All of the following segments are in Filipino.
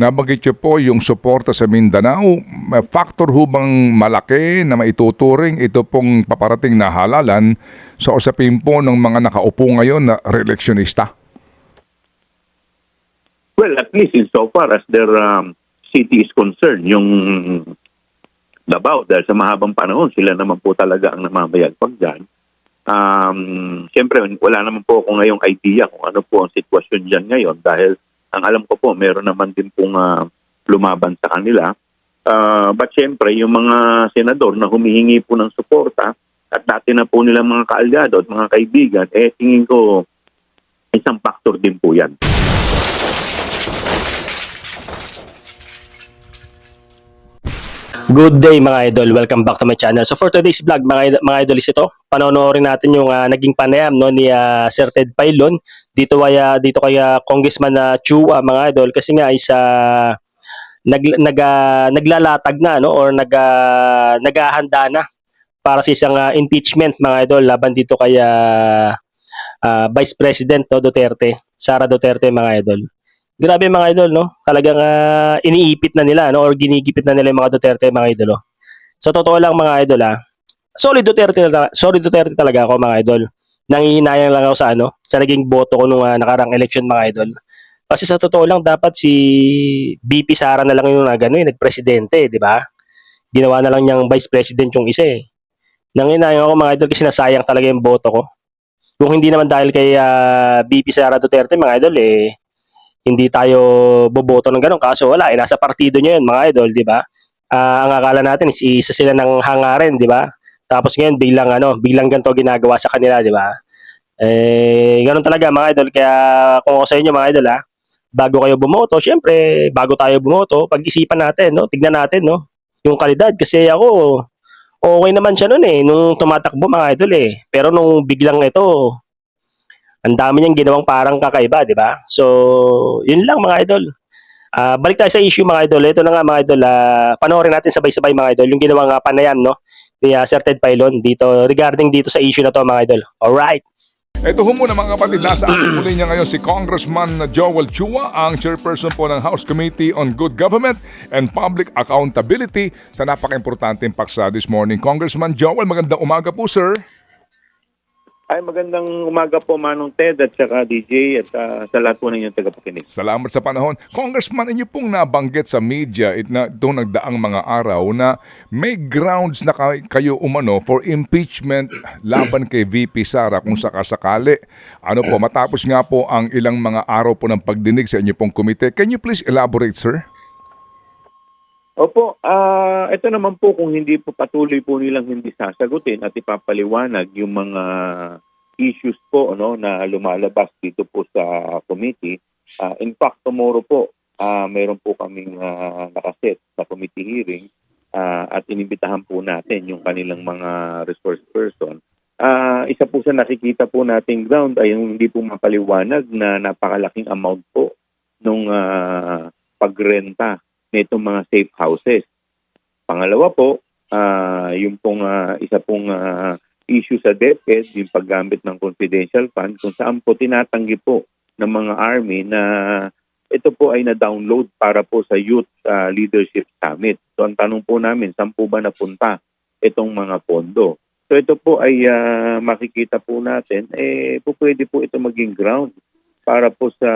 Nabanggit niyo po yung suporta sa Mindanao. Factor ho bang malaki na maituturing ito pong paparating na halalan sa usapin po ng mga nakaupo ngayon na reeleksyonista? Well, at least insofar as their um, city is concerned, yung Davao, dahil sa mahabang panahon, sila naman po talaga ang namamayagpag dyan. Um, Siyempre, wala naman po ako ngayong idea kung ano po ang sitwasyon dyan ngayon dahil ang alam ko po, meron naman din pong ah, lumaban sa kanila. Ah, but siyempre, yung mga senador na humihingi po ng suporta at dati na po nilang mga kaalyado at mga kaibigan, eh tingin ko isang factor din po yan. Good day mga idol, welcome back to my channel. So for today's vlog mga, idol, mga idol is ito, panonoorin natin yung ah, naging panayam no, ni ah, Sir Ted Pailon dito kaya dito kaya Congressman na Chua mga idol kasi nga is ah, nag, nag, ah, naglalatag na no or nag, ah, naghahanda na para sa isang ah, impeachment mga idol laban dito kay ah, Vice President no, Duterte, Sara Duterte mga idol. Grabe mga idol, no? Talagang ah, iniipit na nila, no? Or ginigipit na nila yung mga Duterte, mga idol, no? Sa totoo lang mga idol, ah. Sorry Duterte, sorry Duterte talaga ako mga idol. Nangihinayang lang ako sa ano, sa naging boto ko nung ah, nakarang election mga idol. Kasi sa totoo lang dapat si BP Sara na lang yung nagano, yung nagpresidente, di ba? Ginawa na lang niyang vice president yung isa eh. Nanginayang ako mga idol kasi nasayang talaga yung boto ko. Kung hindi naman dahil kay ah, BP Sara Duterte mga idol eh hindi tayo boboto ng ganun. Kaso wala, eh, nasa partido niya yun, mga idol, di ba? Ah, ang akala natin is isa sila ng hangarin, di ba? Tapos ngayon, biglang, ano, biglang ganito ginagawa sa kanila, di ba? Eh, ganun talaga, mga idol. Kaya kung ako sa inyo, mga idol, ha, bago kayo bumoto, syempre, bago tayo bumoto, pag-isipan natin, no? Tignan natin, no? Yung kalidad. Kasi ako, okay naman siya nun eh, nung tumatakbo, mga idol eh. Pero nung biglang ito, ang dami niyang ginawang parang kakaiba, di ba? So, yun lang mga idol. Ah, balik tayo sa issue mga idol. Ito na nga mga idol, ah, panoorin natin sabay-sabay mga idol yung ginawang uh, panayam no ni uh, Sir Ted Pailon dito regarding dito sa issue na to mga idol. Alright. Ito ho muna mga kapatid, nasa ating muli niya ngayon si Congressman Joel Chua, ang chairperson po ng House Committee on Good Government and Public Accountability sa napaka-importanteng paksa this morning. Congressman Joel, magandang umaga po sir. Ay, magandang umaga po, Manong Ted at saka DJ at ah, sa lahat po ninyong tagapakinig. Salamat sa panahon. Congressman, inyo pong nabanggit sa media it na doon nagdaang mga araw na may grounds na kay- kayo umano for impeachment laban kay VP Sara kung sakasakali. Ano po, matapos nga po ang ilang mga araw po ng pagdinig sa inyo pong komite. Can you please elaborate, sir? Opo, ah ito naman po kung hindi po patuloy po nilang hindi sasagutin at ipapaliwanag yung mga issues po no na lumalabas dito po sa committee. Ah, in fact, tomorrow po, ah meron po kaming ah, nakaset sa committee hearing ah, at inimbitahan po natin yung kanilang mga resource person. Ah, isa po sa nakikita po nating ground ay yung hindi po mapaliwanag na napakalaking amount po nung ah, pagrenta nitong mga safe houses. Pangalawa po, ah yung pong ah, isa pong ah, issue sa DepEd, yung paggamit ng confidential fund, kung saan po tinatanggi po ng mga army na ito po ay na-download para po sa Youth ah, Leadership Summit. So ang tanong po namin, saan po ba napunta itong mga pondo? So ito po ay ah, makikita po natin, eh po pwede po ito maging ground para po sa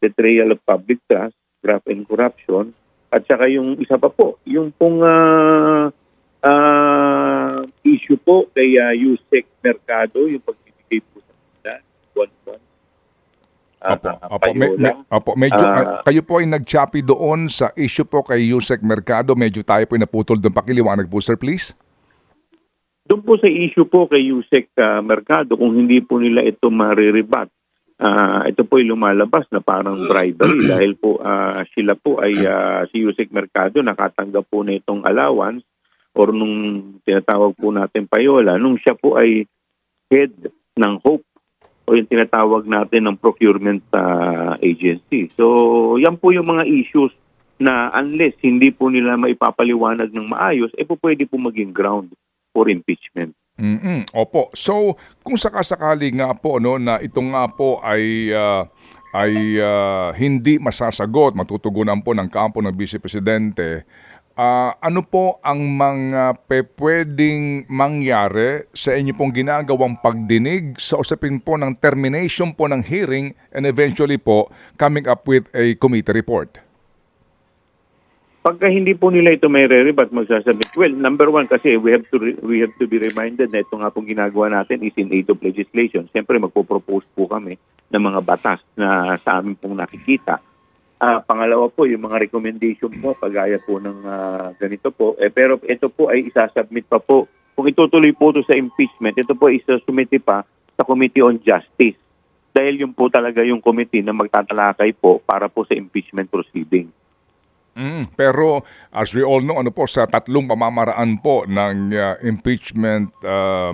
betrayal of public trust, graft and corruption, at saka yung isa pa po, yung pong ah, ah, issue po kay uh, Yusek Mercado, yung pagbibigay po sa kanila, buwan-buwan. Ah, Opo, ah, opo, me- me- opo, medyo, Ah. ah, kayo po ay nag-choppy doon sa issue po kay Yusek Mercado. Medyo tayo po ay naputol doon. Pakiliwanag po, sir, please. Doon po sa issue po kay Yusek ah, Mercado, kung hindi po nila ito marirebat, ah, ito po ay lumalabas na parang bribery dahil po ah, sila po ay ah, si Yusek Mercado nakatanggap po na itong allowance or nung tinatawag po natin payola, nung siya po ay head ng HOPE o yung tinatawag natin ng procurement ah, agency. So, yan po yung mga issues na unless hindi po nila maipapaliwanag ng maayos, eh po pwede po maging ground for impeachment. Mm, opo. So, kung sakasakali nga po no na ito nga po ay ah, ay ah, hindi masasagot, matutugunan po ng kampo ng Vice Presidente, ah, ano po ang mga pwedeng mangyari sa inyo pong ginagawang pagdinig sa usapin po ng termination po ng hearing and eventually po coming up with a committee report? Pagka hindi po nila ito may re-rebut, magsasubmit. Well, number one kasi we have to re- we have to be reminded na ito nga pong ginagawa natin is in aid of legislation. Siyempre magpo-propose po kami ng mga batas na sa amin pong nakikita. Ah, pangalawa po, yung mga recommendation po, kagaya po ng ah, ganito po. Eh, pero ito po ay isasubmit pa po. Kung itutuloy po ito sa impeachment, ito po isasumiti pa sa Committee on Justice. Dahil yun po talaga yung committee na magtatalakay po para po sa impeachment proceeding. Mm, pero as we all know, ano po sa tatlong pamamaraan po ng uh, impeachment uh,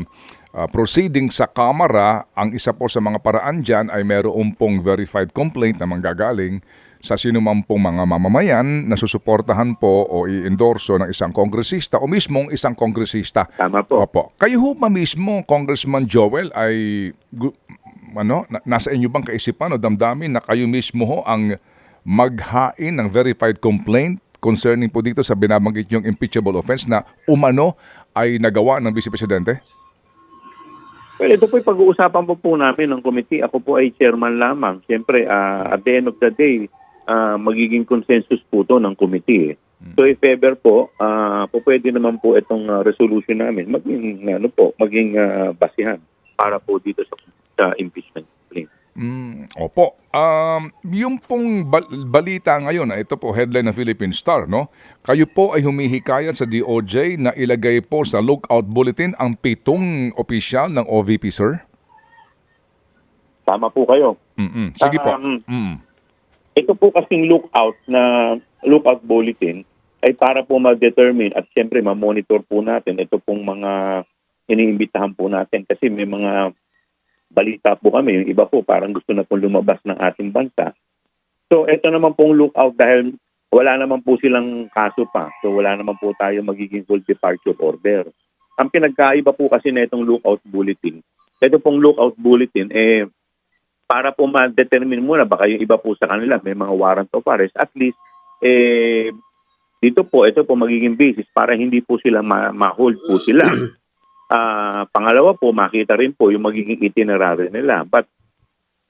uh, proceeding sa Kamara, ang isa po sa mga paraan dyan ay meron pong verified complaint na manggagaling sa sinuman pong mga mamamayan na susuportahan po o i-endorso ng isang kongresista o mismong isang kongresista. Tama po. Opo. Kayo ho ba mismo, Congressman Joel, ay ano, na- nasa inyo bang kaisipan o damdamin na kayo mismo ho ang maghain ng verified complaint concerning po dito sa binabanggit yung impeachable offense na umano ay nagawa ng Vice Presidente? Well, ito po yung pag-uusapan po po namin ng committee. Ako po ay chairman lamang. Siyempre, ah, at the end of the day, ah, magiging consensus po to ng committee. eh. So if ever po, ah, po pwede naman po itong resolution namin maging ano po, maging ah, basihan para po dito sa, sa impeachment. Mm, opo. Um, yung pong bal- balita ngayon, na ito po headline ng Philippine Star, no? Kayo po ay humihikayat sa DOJ na ilagay po sa lookout bulletin ang pitong opisyal ng OVP, sir? Tama po kayo. Mm-mm. Sige po. Um, Mm. Ito po kasing lookout na lookout bulletin ay para po ma-determine at siyempre ma-monitor po natin ito pong mga iniimbitahan po natin kasi may mga balita po kami. Yung iba po parang gusto na pong lumabas ng ating bansa. So ito naman pong lookout dahil wala naman po silang kaso pa. So wala naman po tayo magiging full departure order. Ang pinagkaiba po kasi na itong lookout bulletin, ito pong lookout bulletin, eh, para po ma-determine muna baka yung iba po sa kanila may mga warrant of arrest at least eh dito po ito po magiging basis para hindi po sila ma- ma-hold po sila. Ah, pangalawa po makita rin po yung magiging itinerary nila. But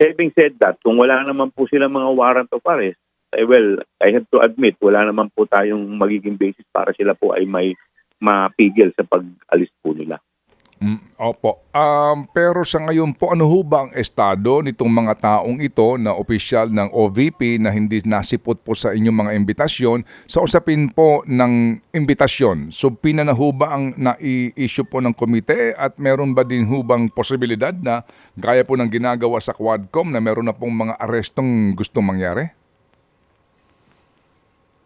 having said that, kung wala naman po sila mga warrant of arrest, eh well, I have to admit wala naman po tayong magiging basis para sila po ay may mapigil sa pag-alis po nila. Mm, opo. Um, pero sa ngayon po, ano ho ba ang estado nitong mga taong ito na opisyal ng OVP na hindi nasipot po sa inyong mga imbitasyon sa usapin po ng imbitasyon? So pinana ho ba ang nai-issue po ng komite at meron ba din ho bang posibilidad na gaya po ng ginagawa sa Quadcom na meron na pong mga arestong gustong mangyari?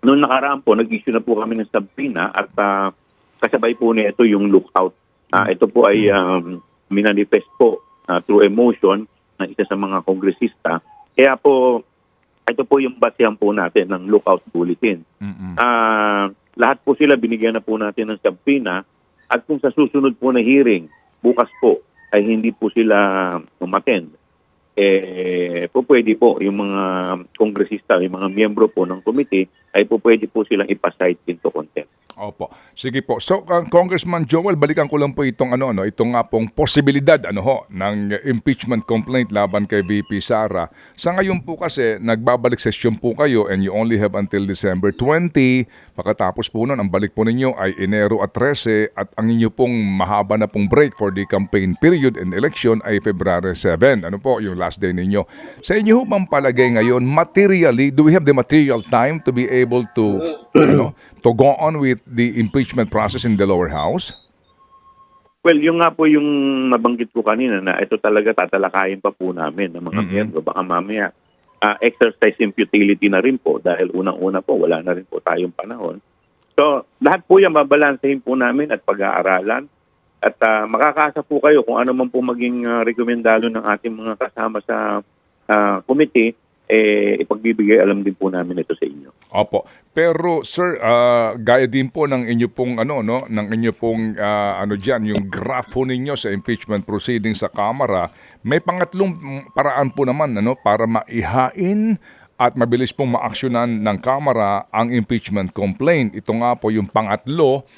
Noong nakaraan po, nag-issue na po kami ng subpoena at ah, kasabay po nito yung lookout. Ah, ito po ay um, minanifest po ah, through emotion ng isa sa mga kongresista. Kaya po, ito po yung basihan po natin ng lookout bulletin. Mm-mm. Ah, lahat po sila binigyan na po natin ng subpoena at kung sa susunod po na hearing, bukas po, ay hindi po sila umattend. Eh, po pwede po yung mga kongresista, yung mga miyembro po ng committee, ay po pwede po silang ipasight into contempt. Opo. Sige po. So, uh, Congressman Joel, balikan ko lang po itong ano, ano, itong nga pong posibilidad ano ho, ng impeachment complaint laban kay VP Sara. Sa ngayon po kasi, nagbabalik session po kayo and you only have until December 20. Pagkatapos po nun, ang balik po ninyo ay Enero at 13 at ang inyo pong mahaba na pong break for the campaign period and election ay February 7. Ano po, yung last day ninyo. Sa inyo bang palagay ngayon, materially, do we have the material time to be able to, ano, to go on with the impeachment process in the lower house? Well, yung nga po yung nabanggit ko kanina na ito talaga tatalakayin pa po namin ng mga Mhm. miyembro. Baka mamaya ah, exercise in futility na rin po dahil unang-una po wala na rin po tayong panahon. So, lahat po yan babalansehin po namin at pag-aaralan. At ah, makakaasa po kayo kung ano man po maging ah, rekomendado ng ating mga kasama sa ah, committee, eh, ipagbibigay alam din po namin ito sa inyo. Opo. Pero sir, ah, gaya din po ng inyo pong ano no, ng inyo pong ah, ano diyan, yung graph ninyo sa impeachment proceeding sa Kamara, may pangatlong paraan po naman ano para maihain at mabilis pong maaksyonan ng Kamara ang impeachment complaint. Ito nga po yung pangatlo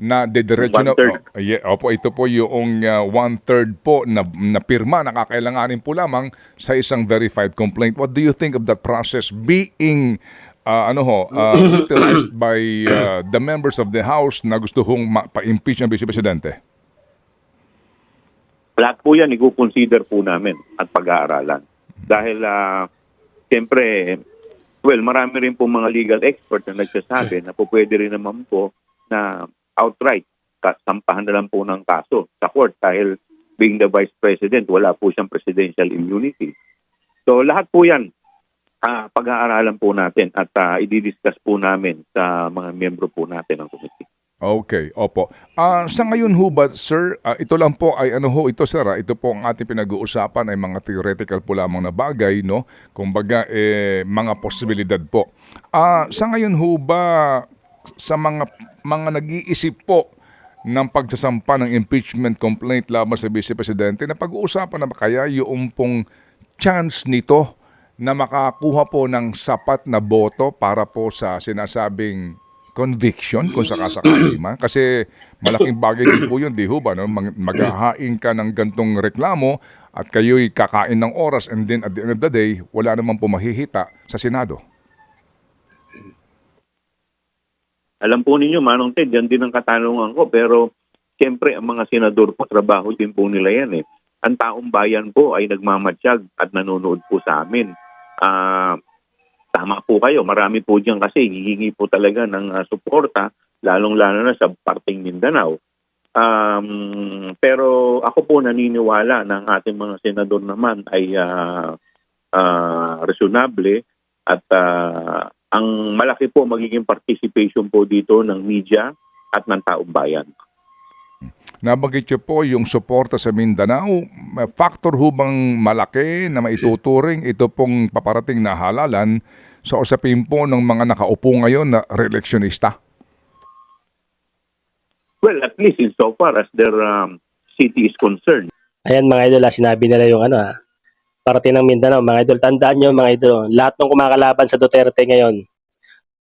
na dediretso na One-third. oh, yeah, opo ito po yung uh, one third po na, na pirma na kakailanganin po lamang sa isang verified complaint. What do you think of that process being uh, ano ho uh, utilized by uh, the members of the House na gusto hong pa-impeach ng Vice Presidente? Lahat po yan, i-consider po namin at pag-aaralan. Dahil, ah, siyempre, well, marami rin po mga legal expert na nagsasabi na po pwede rin naman po na outright kasampahan na lang po ng kaso sa court dahil being the vice president, wala po siyang presidential immunity. So lahat po yan, ah, pag-aaralan po natin at ah, i-discuss po namin sa mga miyembro po natin ng committee. Okay, opo. Ah, sa ngayon ho ba, sir, ah, ito lang po ay ano ho, ito sir, ito po ang ating pinag-uusapan ay mga theoretical po lamang na bagay, no? Kumbaga, eh, mga posibilidad po. Ah, sa ngayon ho ba, sa mga mga nag-iisip po ng pagsasampa ng impeachment complaint laban sa Vice Presidente, na pag-uusapan na ba kaya yung pong chance nito na makakuha po ng sapat na boto para po sa sinasabing conviction kung sakasakali man. Kasi malaking bagay din po yun, di ho ba? No? Mag- maghahain ka ng gantong reklamo at kayo'y kakain ng oras and then at the end of the day, wala naman po mahihita sa Senado. Alam po ninyo, Manong Ted, yan din ang katanungan ko. Pero, siyempre, ang mga senador po, trabaho din po nila yan eh. Ang taong bayan po ay nagmamatsyag at nanonood po sa amin. Ah, tama po kayo. Marami po diyan kasi hihingi po talaga ng ah, suporta, lalong-lalo na sa parting Mindanao. Um, pero ako po naniniwala na ating mga senador naman ay ah, ah, reasonable at ah, ang malaki po magiging participation po dito ng media at ng taong bayan. Nabanggit niyo po yung suporta sa Mindanao. Factor ho bang malaki na maituturing ito pong paparating na halalan sa usapin po ng mga nakaupo ngayon na reeleksyonista? Well, at least in so far as their um, city is concerned. Ayan mga idol, ah, sinabi nila yung ano ah, parating ng Mindanao. Mga idol, tandaan nyo mga idol, lahat ng kumakalaban sa Duterte ngayon,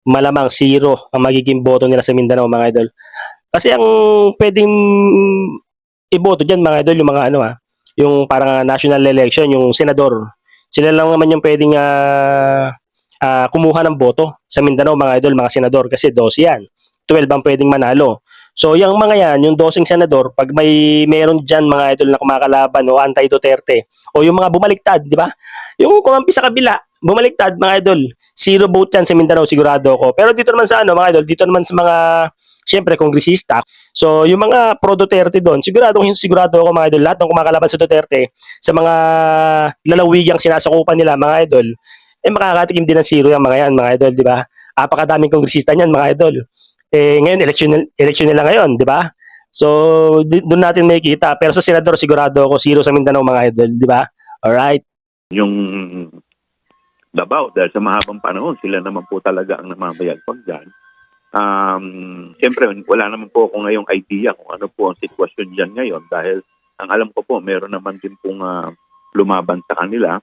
malamang zero ang magiging boto nila sa Mindanao mga idol. Kasi ang pwedeng iboto dyan mga idol, yung mga ano ah, yung parang ah, national election, yung senador. Sila lang naman yung pwedeng ah, ah, kumuha ng boto sa Mindanao mga idol, mga senador kasi 12 yan. 12 ang pwedeng manalo. So, yung mga yan, yung dosing senador, pag may meron dyan mga idol na kumakalaban o anti-Duterte, o yung mga bumaliktad, di ba? Yung kumampi sa kabila, bumaliktad mga idol, zero vote yan sa Mindanao, sigurado ako. Pero dito naman sa ano, mga idol, dito naman sa mga, syempre, kongresista. So, yung mga pro-Duterte doon, sigurado, sigurado ako mga idol, lahat ng kumakalaban sa Duterte, sa mga lalawigang sinasakupan nila, mga idol, eh makakatikim din ng zero yung mga yan, mga idol, di ba? Apakadaming kongresista niyan, mga idol. Eh, ngayon, election, election nila ngayon, di ba? So, doon natin makikita. Pero sa senador, sigurado ako, zero sa Mindanao, mga idol, di ba? Alright. Yung Davao, dahil sa mahabang panahon, sila naman po talaga ang namamayagpag dyan. Um, Siyempre, wala naman po ako ngayong idea kung ano po ang sitwasyon dyan ngayon dahil ang alam ko po, meron naman din pong ah, lumaban sa kanila.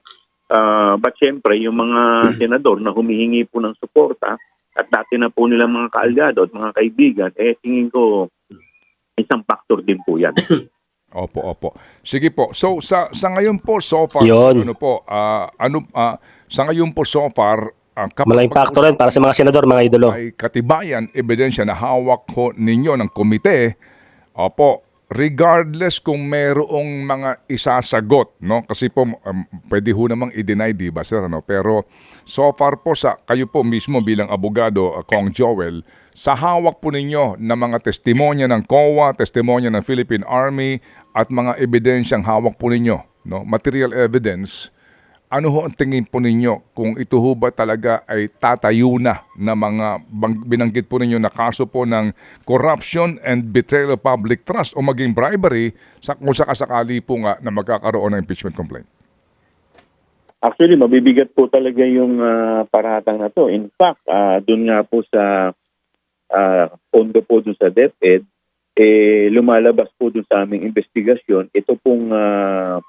Ah, but siyempre, yung mga senador na humihingi po ng suporta at dati na po nilang mga kaalyado at mga kaibigan, eh tingin ko isang factor din po yan. Opo, opo. Sige po. So sa sa ngayon po so far Yun. ano po ah, ano ah, sa ngayon po so far ang Malaking factor yan para sa mga senador, mga idolo. ay katibayan, ebidensya na hawak ko ninyo ng komite. Opo, regardless kung merong mga isasagot, no? Kasi po um, pwede ho namang i-deny, di ba, sir, ano? Pero so far po sa kayo po mismo bilang abogado, uh, Kong Joel, sa hawak po ninyo ng mga testimonya ng COA, testimonya ng Philippine Army at mga ebidensyang hawak po ninyo, no? Material evidence, ano ho ang tingin po ninyo kung ito ho ba talaga ay tatayo na na mga binanggit po ninyo na kaso po ng corruption and betrayal of public trust o maging bribery sa kung sakasakali po nga na magkakaroon ng impeachment complaint? Actually, mabibigat po talaga yung ah, paratang na to. In fact, ah, doon nga po sa pondo po doon sa DepEd, eh, lumalabas po doon sa aming investigasyon, ito pong ah,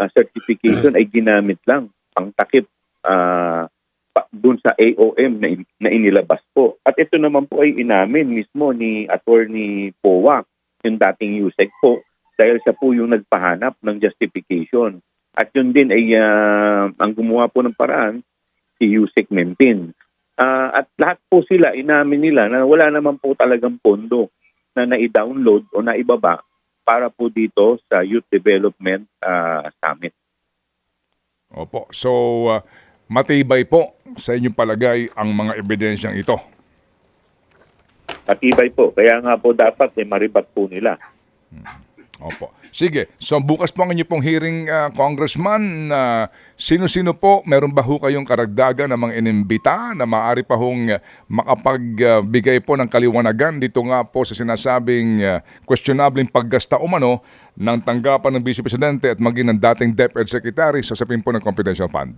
ah, certification ay ginamit lang pang takip ah, pa, doon sa AOM na, in- na inilabas po. At ito naman po ay inamin mismo ni Attorney Powa, yung dating USEC po, dahil siya po yung nagpahanap ng justification. At yun din ay ah, ang gumawa po ng paraan, si Yusek Mempin. Ah, at lahat po sila, inamin nila na wala naman po talagang pondo na nai-download o naibaba para po dito sa Youth Development ah, Summit. Opo. So, uh, matibay po sa inyong palagay ang mga ebidensyang ito. Matibay po. Kaya nga po dapat eh, maribat po nila. Opo. Sige. So, bukas po ang inyo pong hearing, uh, Congressman. na sino-sino po, meron ba ho kayong karagdagan ng mga inimbita na maaari pa hong uh, makapagbigay po ng kaliwanagan dito nga po sa sinasabing uh, questionabling paggasta umano ng tanggapan ng Vice Presidente at maging ng dating DepEd Secretary sa sapin po ng confidential fund?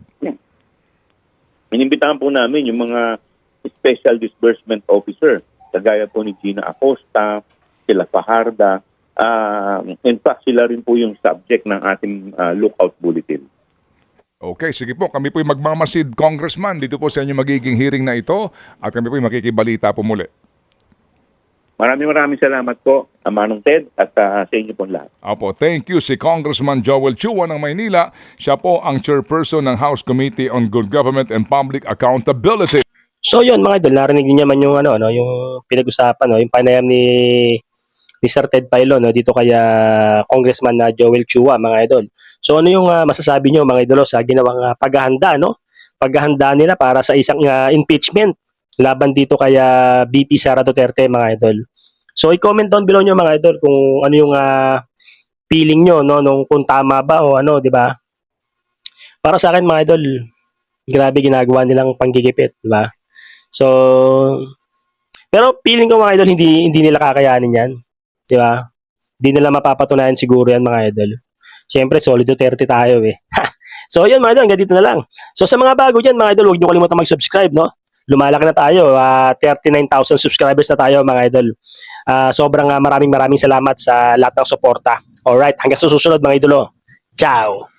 Inimbitahan po namin yung mga special disbursement officer, kagaya po ni Gina Acosta, sila Fajarda. Ah, in fact, sila rin po yung subject ng ating ah, lookout bulletin. Okay, sige po. Kami po'y magmamasid, Congressman, dito po sa inyo magiging hearing na ito at kami po'y makikibalita po muli. Maraming maraming salamat po, Manong Ted, at ah, sa inyo po lahat. Apo, thank you si Congressman Joel Chua ng Maynila. Siya po ang chairperson ng House Committee on Good Government and Public Accountability. So yun mga idol, narinig niyo naman yung ano no, yung pinag-usapan no, yung panayam ni ni Sir Ted Pailo no dito kay ah, Congressman na Joel Chua mga idol. So ano yung ah, masasabi niyo mga idol sa ginawang ah, paghahanda no? Paghahanda nila para sa isang ah, impeachment laban dito kay ah, BP Sara Duterte mga idol. So i-comment down below niyo mga idol kung ano yung ah, feeling niyo no nung kung tama ba o ano, di ba? Para sa akin mga idol, grabe ginagawa nilang panggigipit, di ba? So, pero feeling ko mga idol, hindi, hindi nila kakayanin yan. Di ba? Hindi nila mapapatunayan siguro yan mga idol. Siyempre, solid Duterte tayo eh. so, yun mga idol, hanggang dito na lang. So, sa mga bago dyan mga idol, huwag niyo kalimutan mag-subscribe, no? Lumalaki na tayo, ah, 39,000 subscribers na tayo mga idol. Ah, sobrang ah, maraming maraming salamat sa lahat ng suporta. Alright, hanggang sa susunod mga idolo. Ciao!